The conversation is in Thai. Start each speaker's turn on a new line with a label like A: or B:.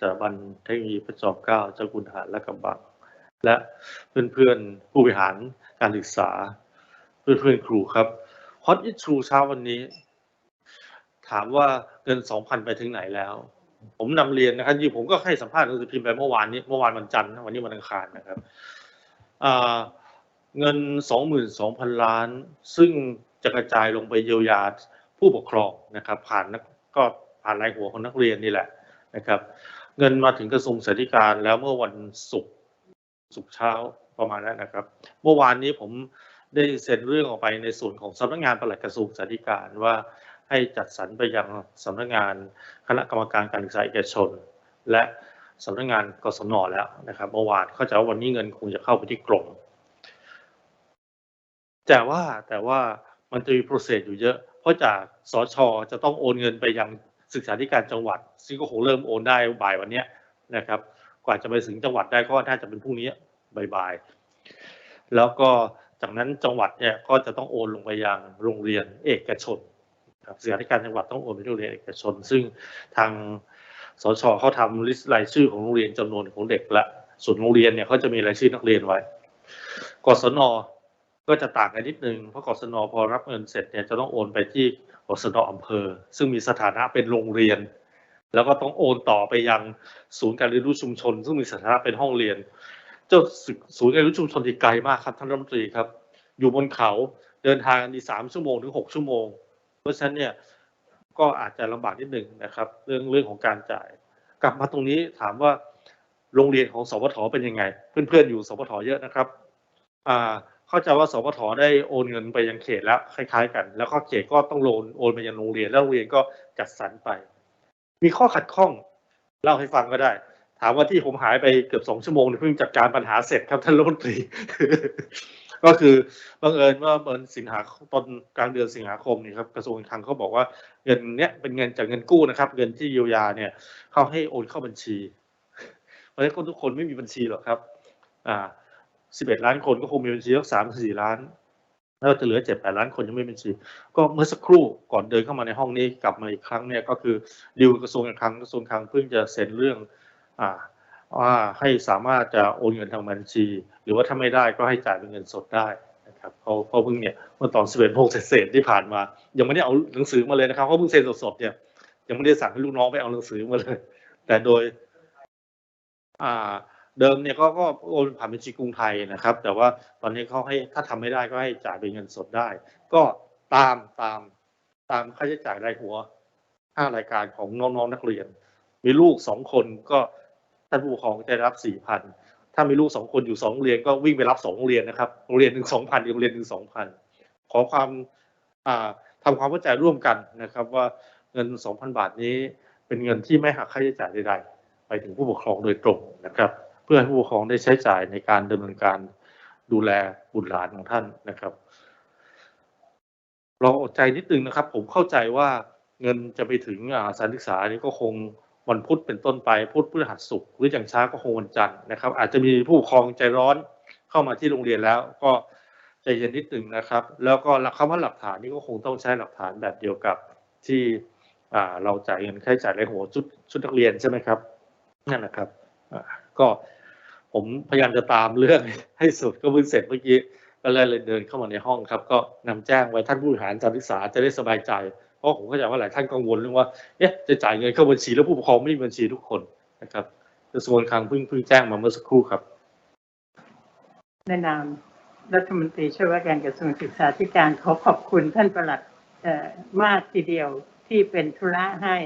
A: สถาบันเทคโนโลยีพระจอมเกล้าเจ้าคุณทหารและกระบัง และเพื่อนๆผู้บริหารการศึกษา เพื่อนๆครูครับฮอตอิทรูเช้าวันนี้ ถามว่าเงิน2,000ไปถึงไหนแล้ว ผมนำเรียนนะครับยี่ผมก็ให้สัมภาษณ์หนังสือพิมพ์ไปเมื่อวานนี้เมื่อวานวันจันทร์วันนี้วันอังคารนะครับอ่าเงิน22,000ล้าน ซึ่งจะกระจายลงไปเยียวยาผู้ปกครองนะครับ ผ่านกก็ผ่านรายหัวของนักเรียนนี่แหละนะครับ เงินมาถึงกระทรวงสาธการแล้วเมื่อวันศุกร์ศุกร์เช้าประมาณนั้นนะครับ เมื่อวานนี้ผมได้เซ็นเรื่องออกไปในส่วนของสำนักงานปลัดกระทรวงสาธการว่าให้จัดสรรไปยังสำนักงานคณะกรรมการการศึกษาเอกชน และสำนักงานกศนแล้วนะครับเมื่อวานเข้าใจว่าวันนี้เงินคงจะเข้าไปที่กรมแต่ว่าแต่ว่ามันจะมีโปรเซสอยู่เยอะ เพราะจากสชจะต้องโอนเงินไปยัง ศึกษาธิการจังหวัด ซึ่งก็คงเริ่มโอนได้บ่ายวันนี้นะครับ กว่าจะไปถึงจังหวัดได้ก็น่าจะเป็นพรุ่งนี้บ่ายๆแล้วก็จากนั้นจังหวัดเนี่ยก็จะต้องโอนลงไปยังโรงเรียนเอกชนครับศึกษาธิการจังหวัดต้องโอนไปโรงเรียนเอกชน ซึ่งทางสชเขาทำลิสต์รายชื่อของโรงเรียนจำนวนของเด็กละส่วนโรงเรียนเนี่ยเขาจะมีรายชื่อนักเรียนไว้ กศนก็จะต่างกันนิดนึง เพราะกศนพอรับเงินเสร็จเนี่ยจะต้องโอนไปที่ กศนอำเภอ ซึ่งมีสถานะเป็นโรงเรียน แล้วก็ต้องโอนต่อไปยังศูนย์การเรียนรู้ชุมชน ซึ่งมีสถานะเป็นห้องเรียน เจ้าศูนย์การเรียนรู้ชุมชนที่ไกลมากครับท่านรัฐมนตรีครับ อยู่บนเขาเดินทางกันดีสามชั่วโมงถึงหกชั่วโมง เพราะฉะนั้นเนี่ยก็อาจจะลำบากนิดหนึ่งนะครับ เรื่องเรื่องของการจ่าย กลับมาตรงนี้ถามว่าโรงเรียนของสพทเป็นยังไง เพื่อนๆอยู่สพทเยอะนะครับอ่า เข้าใจว่าสพทได้โอนเงินไปยังเขตแล้วคล้ายๆกัน แล้วก็เขตก็ต้องโอนโอนไปยังโรงเรียนแล้วโรงเรียนก็จัดสรรไป มีข้อขัดข้องเล่าให้ฟังก็ได้ ถามว่าที่ผมหายไปเกือบสองชั่วโมงเพิ่งจัดการปัญหาเสร็จครับท่านรัฐมนตรีก็คือบังเอิญว่าเมื่อสิงหาตอนกลางเดือนสิงหาคมนี่ครับกระทรวงการคลังเขาบอกว่าเงินเนี้ยเป็นเงินจากเงินกู้นะครับ เงินที่เยียวยาเนี่ยเขาให้โอนเข้าบัญชีเพราะฉะนั้นคนทุกคนไม่มีบัญชีหรอกครับ อ่า สิบเอ็ดล้านคนก็คงมีบัญชีสักสามสี่ล้านแล้วจะเหลือเจ็ดแปดล้านคนยังไม่มีบัญชีก็เมื่อสักครู่ก่อนเดินเข้ามาในห้องนี้กลับมาอีกครั้งเนี่ยก็คือดิวกระทรวงการคลังกระทรวงการคลังเพิ่งจะเซ็นเรื่องอ่าว่าให้สามารถจะโอนเงินทางบัญชี หรือว่าถ้าไม่ได้ก็ให้จ่ายเป็นเงินสดได้นะครับเขาเขาเพิ่งเนี่ยเมื่อตอนสิบเอ็ดโมงเศษที่ผ่านมา ยังไม่ได้เอาหนังสือมาเลยนะครับเขาเพิ่งเซ็นสดๆเนี่ยยังไม่ได้สั่งให้ลูกน้องไปเอาหนังสือมาเลย แต่โดยอ่า เดิมเนี่ยก็ก็โอนผ่านบัญชีกรุงไทยนะครับ แต่ว่าตอนนี้เขาให้ถ้าทำไม่ได้ก็ให้จ่ายเป็นเงินสดได้ ก็ตามตามตามค่าใช้จ่ายรายหัวห้ารายการของน้องๆนักเรียน มีลูกสองคนก็ท่านผู้ปกครองจะรับสี่พันถ้ามีลูกสองคนอยู่สองโรงเรียนก็วิ่งไปรับสองโรงเรียนนะครับโรงเรียนหนึ่งสองพันอีกโรงเรียนหนึ่งสองพันขอความอ่าทำความเข้าใจร่วมกันนะครับ ว่าเงินสองพันบาทนี้เป็นเงินที่ไม่หักค่าใช้จ่ายใดๆไปถึงผู้ปกครองโดยตรงนะครับ พื่อให้ผู้ปกครองได้ใช้จ่ายในการดำเนินการดูแลบุตรหลานของท่านนะครับเราอดใจนิดนึงนะครับ ผมเข้าใจว่าเงินจะไปถึงอ่าสถานศึกษานี้ก็คงวันพุธเป็นต้นไปพุธพฤหัสศุกร์หรืออย่างช้าก็คงวันจันทร์นะครับ อาจจะมีผู้ปกครองใจร้อนเข้ามาที่โรงเรียนแล้ว ก็ใจเย็นนิดหนึ่งนะครับ แล้วก็คำว่าหลักฐานนี่ก็คงต้องใช้หลักฐานแบบเดียวกับที่อ่าเราจ่ายเงินค่าใช้จ่ายในหัวชุดชุดนักเรียนใช่ไหมครับนั่นนะครับอ่าก็ ผมพยายามจะตามเรื่องให้สุดก็เพิ่งเสร็จเมื่อกี้ก็เลยเลยเดินเข้ามาในห้องครับ ก็นำแจ้งไว้ท่านผู้บริหารการศึกษาจะได้สบายใจ เพราะผมเข้าใจว่าหลายท่านกังวลเรื่องว่าเอ๊ะจะจ่ายเงินเข้าบัญชีแล้วผู้ปกครองไม่มีบัญชีทุกคนนะครับกระทรวงการคลังเพิ่งเพิ่งแจ้งมาเมื่อสักครู่ครับ
B: ในนามรัฐมนตรีช่วยว่าการกระทรวงศึกษาธิการขอขอบคุณท่านประหลัดมากทีเดียวที่เป็นธุระให้